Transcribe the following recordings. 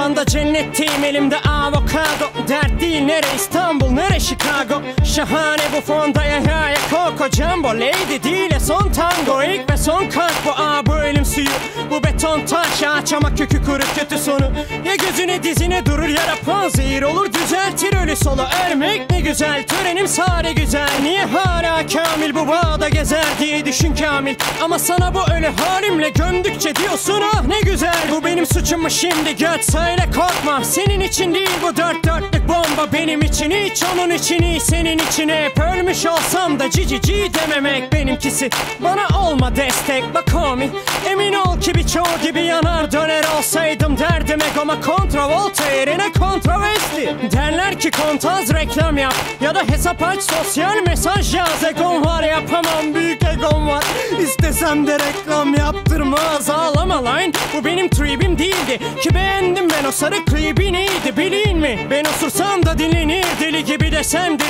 anda cennetteyim elimde avokado Dert değil nere İstanbul nere Chicago Şahane bu fonda ya ya ya Coco Jumbo Lady değil ya son tango İlk ve son kalk ağaç ama kökü kuru kötü sonu. Ya gözüne dizine durur ya rapon zehir olur. Düzeltir ölü solu. Ermek ne güzel Törenim sare güzel. Niye hala kamil bu bağda gezer diye düşün kamil? Ama sana bu ölü halimle gömdükçe diyorsun ah ne güzel Bu benim suçum mu şimdi? Göt söyle korkma. Senin için değil bu dört dörtlük bomba. Benim için hiç onun için iyi senin için hep Ölmüş olsam da cici ci dememek benimkisi. Bana olma destek bak homie. Emin ol ki birçoğu gibi yanar döner olsaydım derdim Egoma kontravolta yerine kontroversi Derler ki kontaz reklam yap Ya da hesap aç sosyal mesaj yaz. Egom var yapamam büyük egom var. İstesem de reklam yaptırmaz. Ağlama lan Bu benim tribim değildi. Ki beğendim ben o sarı klibi neydi bilin mi? Ben osursam da dinlenir deli gibi desem de.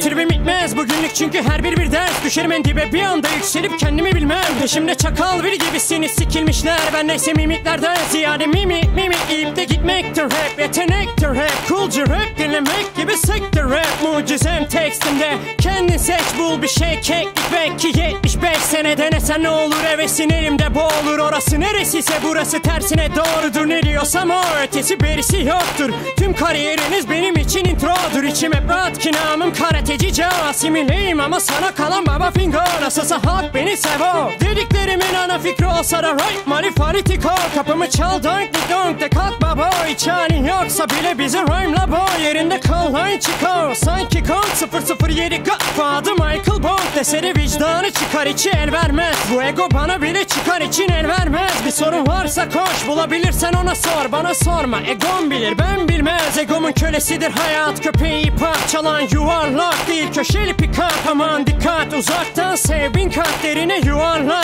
Tribim bitmez bugünlük çünkü her bir bir ders Düşerim en dibe. Bir anda yükselip kendimi bilmem Peşimde çakal bir gibisiniz. Sikilmişler. Ben neyse mimiklerden ziyade mimi mimi. İyip de gitmektir hep. Yetenektir hep. Coolcu rap dinlemek gibi sektir rap. Mucizem tekstimde. Kendin seç bul bir şey. Keklik belki 75 sene. Denesen ne olur? Hevesin elimde boğulur. Orası neresiyse burası tersine doğrudur. Ne diyorsam o ötesi berisi yoktur. Tüm kariyeriniz benim için introdur. İçim hep rahat ki namım karateci Casimileyim ama sana kalan baba fingo Nasılsa halk beni sevo Dediklerimin ana fikri olsa da right Manifaritiko Kapımı çal donk di donk de kalk baba Hiç halin yoksa bile bizi rhyme'la bo Yerinde kal line çıkar. Sanki kong 007 Godfather Michael Bond Deseri vicdanı çıkar içi el vermez. Bu ego bana bile çıkar için el vermez. Bir sorun varsa koş bulabilirsen ona sor. Bana sorma egom bilir ben bilmez. Egomun kölesidir hayat köpeği parçalan Yuvarlak. Değil köşeli pikap Aman dikkat. Uzaktan sev bin kat derine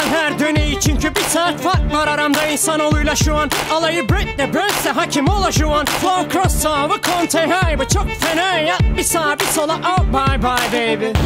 yuvarlan Her döneyi çünkü bir saat fark var aramda insanoğluyla şu an. Alayı Britney Burnse hakim ola şu an. Flow cross over Conte bu çok fena. Ya Bir sağa bir sola. Oh bye bye baby